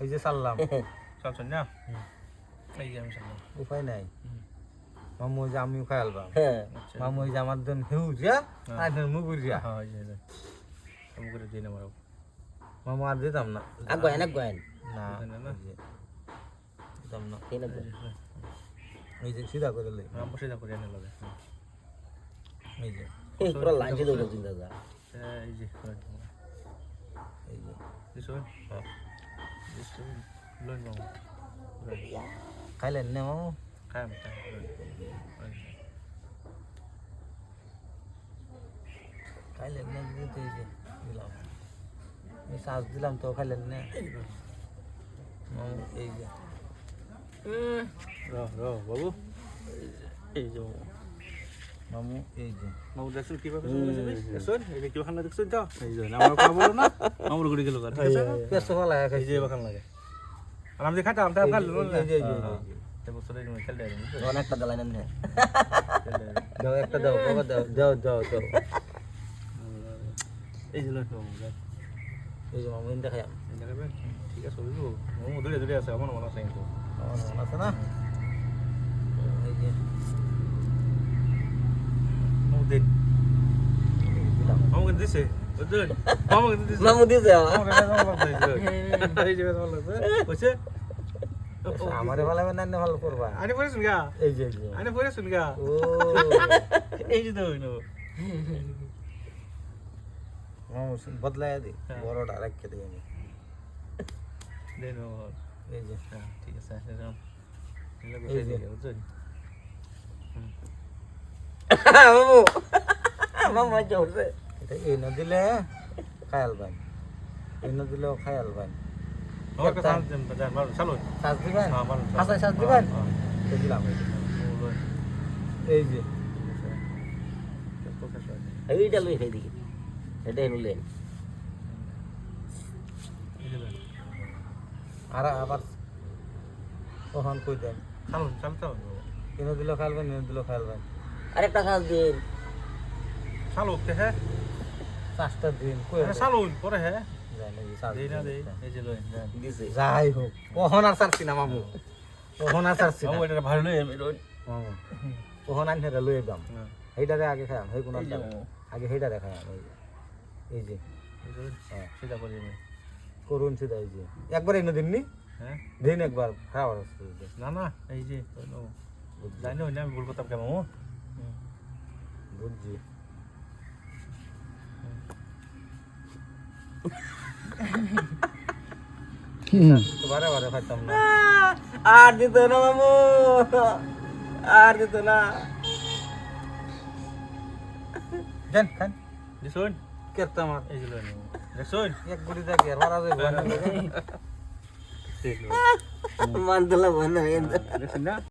এই যে চাললাম চালছেন না? এই যে আমি চাললাম উপায় নাই। মামু যে আমিও খাই আলবাম। হ্যাঁ। আচ্ছা। মামু যে আমার দেন হেউরিয়া আর দেন মুগুরিয়া হ্যাঁ এই যে। আমি করে দিই না মারো মামু আর দিতাম না। আগুয়ান আগুয়ান না দিতাম না? এই যে, যে সিধা করে লই। আমি বসে করে এনে লাগে এই যে। পুরো লাঞ্চে দৌড়ে চিন্তা যা। এই যে এই যে। দিছুন হ্যাঁ। দিছুন লইন মামু খাইলেন না মামু খাই আমি খাই খাইলেন না যদি তো এই যে দিলাম এই শ্বাস দিলাম তো খাইলেন না মামু এই যে র র বাবু এই যে মামু এই যে। মামু দেখছুন কীভাবে দেখছুন? এই কি বাখান দেখছুন? তো এই যে আমার খাব না। মামুর গুড়ি গেল ঠিক আছে? তো ভালো এই যে বাখান লাগে। আর আমি যে খাইতাম তাই খাইল এই যে এই যে, এই যে, এই বছরে খেলতে যাবেন অনেকটা দালাই না। দাও একটা দাও বাবা দাও দাও দাও দাও এই যে মামু এই যে মামু ইন্দা ঠিক আছে বুঝব। মামু দূরে দূরে আছে আমার মনে আছে কিন্তু। আমার মনে আছে না? এই যে। মামু দিন। কিন্তু দিছে? কিন্তু দিছে। মামু দিছে কিন্তু এই যে ভালো লাগছে। বুঝছে আমারে ভালো হবে না ভালো করবা? আরে পরে শুন গা? এই যে আরে পরে শুন ও। এই যে তো মামু বদলাই দি। হ্যাঁ। বড়টা রাখকে দিই আমি দেন এই যে। হ্যাঁ ঠিক আছে এগুলো এই যে। বুঝছেন মামু মামু আজ উঠছে এটা এই না দিলে খায়াল ভাই এই না দিলেও খায়াল আমার হ্যাঁ মারুন হাসাই শ্বাস দিবেন? এই যে। এইটা লই খাই এটাই আর আবার কখন কই দেন? চালুন চালতে এনে দিলেও খায়াল ভাই এনে দিলেও খায়াল ভাই আরেকটা কাজ দিন। চালু হ্যাঁ? শ্বাসটা দিন পরে হ্যাঁ যায় না, এই যে শ্বাস দেই না দিন। দেই এই যে লইন যাই হোক কখন আর ছাড়ছি না মামু? কখন আর ছাড়ছি না? এটা ভালো লই আমি লইন। মামু কখন আনি সেটা লই যাম হ্যাঁ। সেইটারে আগে খাইয়াম সেই কোনো আগে সেইটারে খাইয়াম এই যে। হ্যাঁ। সেটা করে দিন করুন সেটা এই যে। একবার এনে দিননি? হ্যাঁ। দিন একবার খাওয়ার না না এই যে জানি না আমি ভুল করতাম কেন মামু বুঝছি তো বারে বারে খাইতাম না আর দিত না মামু আর দিত না দেন খান দিছুন কেরতাম আর এই যে লইন দেখছুন এক গুড়ি দেখি আর মারা যাইব না মানতলা বন্ধ দেখছেন না